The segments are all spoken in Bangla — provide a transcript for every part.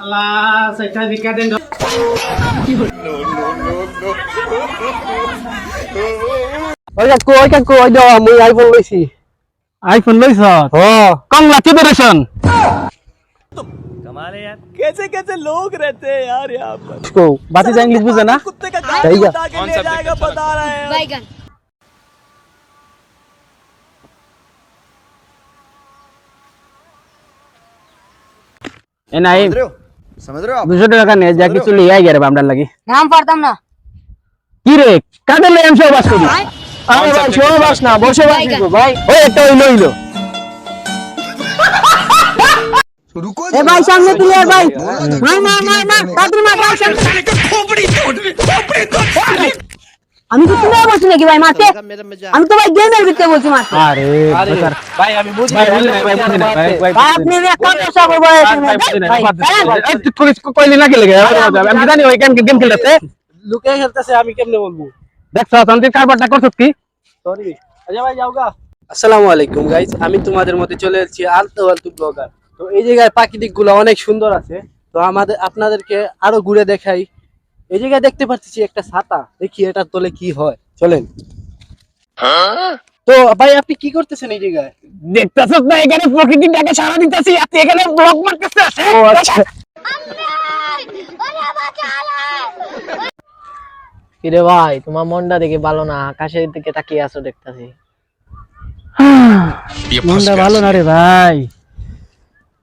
আল্লাহ সেটা দিকা দেন ওই কাকু ওই কাকু ওই দাও মুই আইফোন লইছি আইফোন লইছ হ কংগ্রাচুলেশন कैसे कैसे लोग रहते हैं यार यहाँ पर কো বাতি যা ইংলিশ বুঝে না कुत्ते का गाल सही है। उठा के ले जाएगा बता रहे हैं बैगन এ নাই समझ रहे हो समझ रहे हो आप দুশো টাকা নিয়ে যা কিছু লিয়ে আই গেরে আমরা লাগি নাম পারতাম না কি রে কাদের লই আমি সহবাস করি আরে ভাই সহবাস না বসে বাস বাইগান। দিব ভাই ওই একটা হইলো হইলো रुको এ ভাই সামনে প্লেয়ার ভাই মার মার মার মার তাড়াতাড়ি মার ভাই সামনে আমি তো তুমি বলছি নাকি ভাই মারতে? আমি তো ভাই গেমের ভিতরে বলছি মারতে। আরে ভাই আমি বুঝি ভাই ভাই আপনি একাউন্ট সব বলে ভাই তুই কইলি- কইলি না কি লাগে আমি জানি ওই গেম গেম খেলতেছে। লুকে খেলতেছে আমি কেমনে বলব? দেখছ শান্তি কারবারটা করছিস কি? সরি আচ্ছা ভাই যাও গা। আসসালামু আলাইকুম গাইস আমি তোমাদের মধ্যে চলে এসেছি আলতু আলতু ব্লগার তো এই জায়গায় প্রাকৃতিকগুলো অনেক সুন্দর আছে। তো আমাদের আপনাদেরকে আরও ঘুরে দেখাই। এই জায়গায় দেখতে পাচ্ছি একটা ছাতা। দেখি এটার তলে কি হয়। চলেন। তো ভাই আপনি কি করতেছেন এই জায়গায়? দেখতেছস না এখানে প্রকৃতিটাকে সারা দিতেছি তুই এখানে ব্লগ মারতেছিস ও আচ্ছা। কিরে ভাই তোমার মনটা দেখে ভালো না আকাশের দিকে তাকিয়ে আছো দেখতাছি। মনটা ভালো না রে ভাই।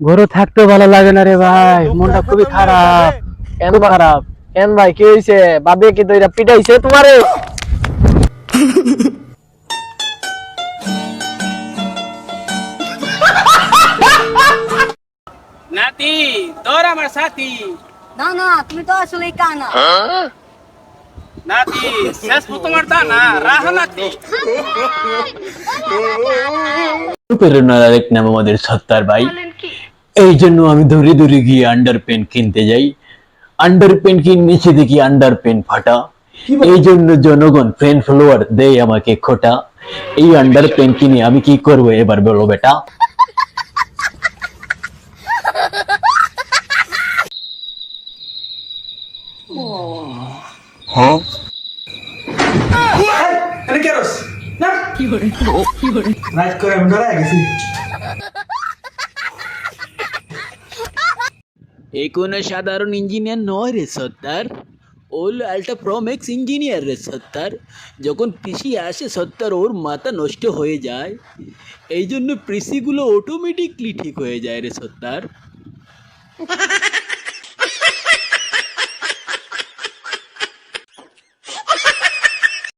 ঘরে থাকতেও ভালো লাগে না রে ভাই। মনটা খুবই খারাপ। কেন খারাপ। কেন ভাই কি হইছে? বাবে কি দইরা পিটাইছে তোমারে? নাতি তোর আমার সাথী। না না তুমি তো আসলে কানা। নাতি শেষ তোমার তা না রাহ নাতি। প্রেরণার আরেক নাম আমাদের সত্তার ভাই। এই জন্য আমি দৌড়ে দৌড়ে গিয়ে আন্ডার পেন কিনতে যাই। আন্ডার পেন কিনে নিচে দেখি আন্ডার পেন ফাটা এই জন্য জনগণ ফ্রেন্ড ফলোয়ার দেয় আমাকে খোটা। এই আন্ডার পেন কিনে আমি কি করব এবার বলো বেটা। এ কোনো সাধারণ ইঞ্জিনিয়ার নয় রে সত্তার। ওল আলটা প্রমেক্স ইঞ্জিনিয়ার রে সত্তার। যখন পিসি আসে সত্তার, ওর মাথা নষ্ট হয়ে যায়। এই জন্য পিসিগুলো অটোমেটিকলি ঠিক হয়ে যায় রে সত্তার।